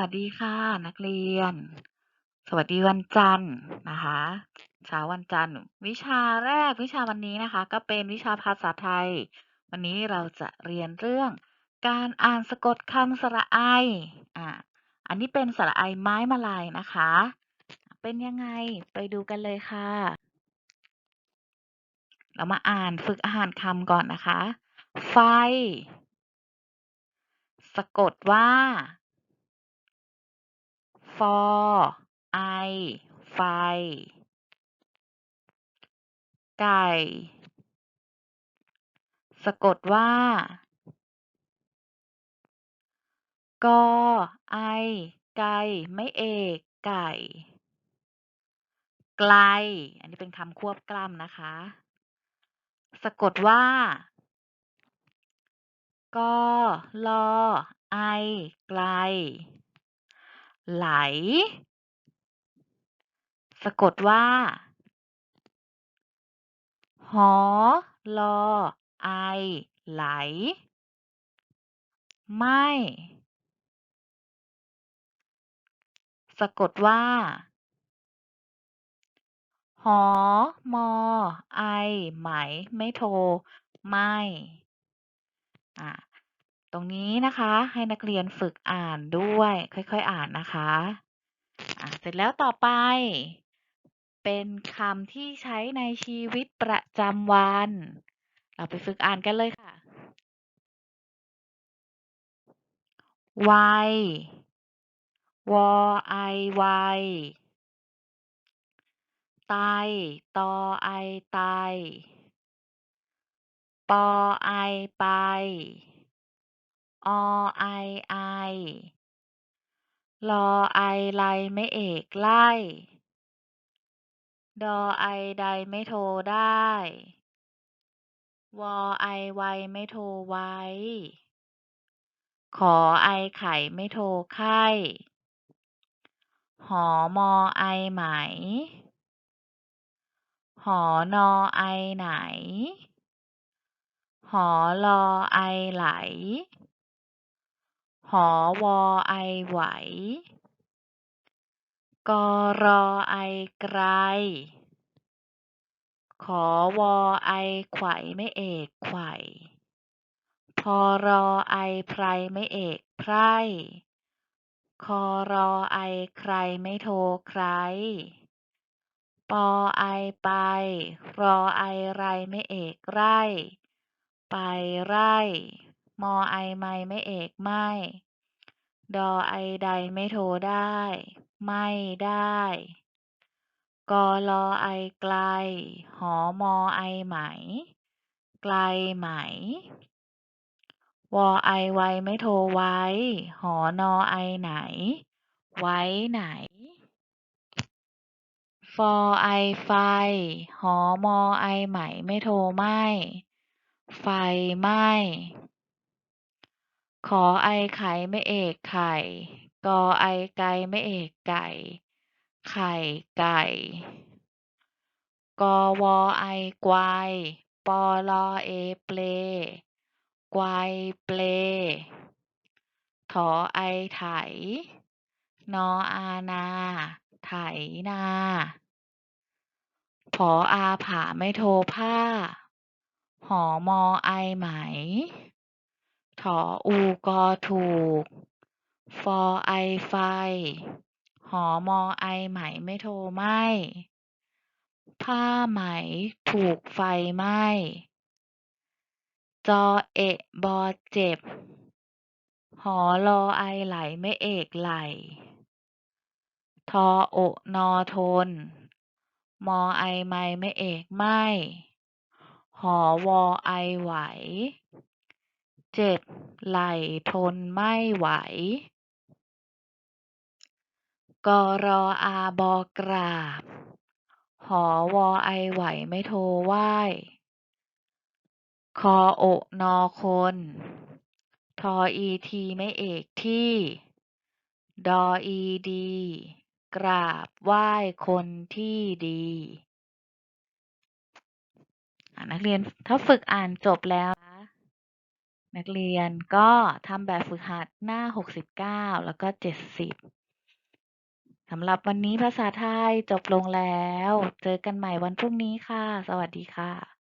วัสดีค่ะ นักเรียน สวัสดีวันจันทร์นะคะเช้าวันจันทร์ วิชาแรกวิชาวันนี้นะคะ ก็เป็นวิชาภาษาไทย วันนี้เราจะเรียนเรื่อง การอ่านสะกดคำสระไออะอันนี้เป็นสระไอไม้มาลายนะคะ เป็นยังไงไปดูกันเลยค่ะ เรามาอ่านฝึกอ่านคำก่อนนะคะ ไฟ สะกดว่า ฟอไอไฟ ไก่ สะกดว่า กอ ไอ ไก่ ไม่เอก ไก่ ไกล อันนี้เป็นคำควบกล้ำนะคะ สะกดว่า กอลอไอ ไกล ไหล สะกดว่า หอ ลอ ไอ ไหล ไม่ สะกดว่า หอ มอ ไอ ไหม ไม่โท ไม่อ่า ตรงนี้นะคะให้นักเรียนฝึกอ่านด้วย ค่อยๆ อ่านนะคะอ่าเสร็จแล้วต่อไป เป็นคำที่ใช้ในชีวิตประจำวัน เราไปฝึกอ่านกันเลยค่ะไววอไอไวไตตอไอไตปอไอไป อไอไอ ลอไอไลไม่เอกไล่ ดอไอไดไม่โทได้ วอไอไวไม่โทไว้ ขอไอไข่ไม่โทไข้ หอมอไอไหม หอนอไอไหน หอลอไอไหล หอวอไอไหว กอรอไอไกรขอวอไอไขวไม่เอกไขว่พอรอไอไพรไม่เอกไพรคอรอไอใครไม่โทไคร ปอไอไป รอไอไรไม่เอกไร่ ไปไร่ มอไอไมไม่เอกไม่ ดอไอใดไม่โทได้ ไม่ได้ กอลอไอไกล หอมอไอไหม ไกลไหม วอไอไวไม่โทไว้ หอนอไอไหน ไว้ไหนฟอไอไฟ หอมอไอไหม ไม่โทไหม้ไฟไหม้ ขอไอไข่ไม่เอกไข่ กอไอไกไม่เอกไก่ ไข่ไก่ กอวอไอไกวปอลอเอเปลไกวเปล ถอไอไถ นออานา ไถนา ผออาผาไม่โทผ้า หอมอไอไหม ถออูกอถูก ฟอไอไฟ หอมอไอไหมไม่โทไหม้ผ้าไหมถูกไฟไหม้จอเอะบอเจ็บ หอลอไอไหลไม่เอกไหล ทอโอะนอทน มอไอไมไม่เอกไม่ หอวอไอไหว เจ็บไหล่ทนไม่ไหวกรออาบอกราบ หอวอไอไหวไม่โทไหวคอโอนอคน ทออีทีไม่เอกที่ ดออีดี กราบไหว้คนที่ดี นักเรียนถ้าฝึกอ่านจบแล้ว นักเรียนก็ทำแบบฝึกหัดหน้า 69 แล้วก็ 70สำหรับวันนี้ภาษาไทยจบลงแล้ว เจอกันใหม่วันพรุ่งนี้ค่ะ สวัสดีค่ะ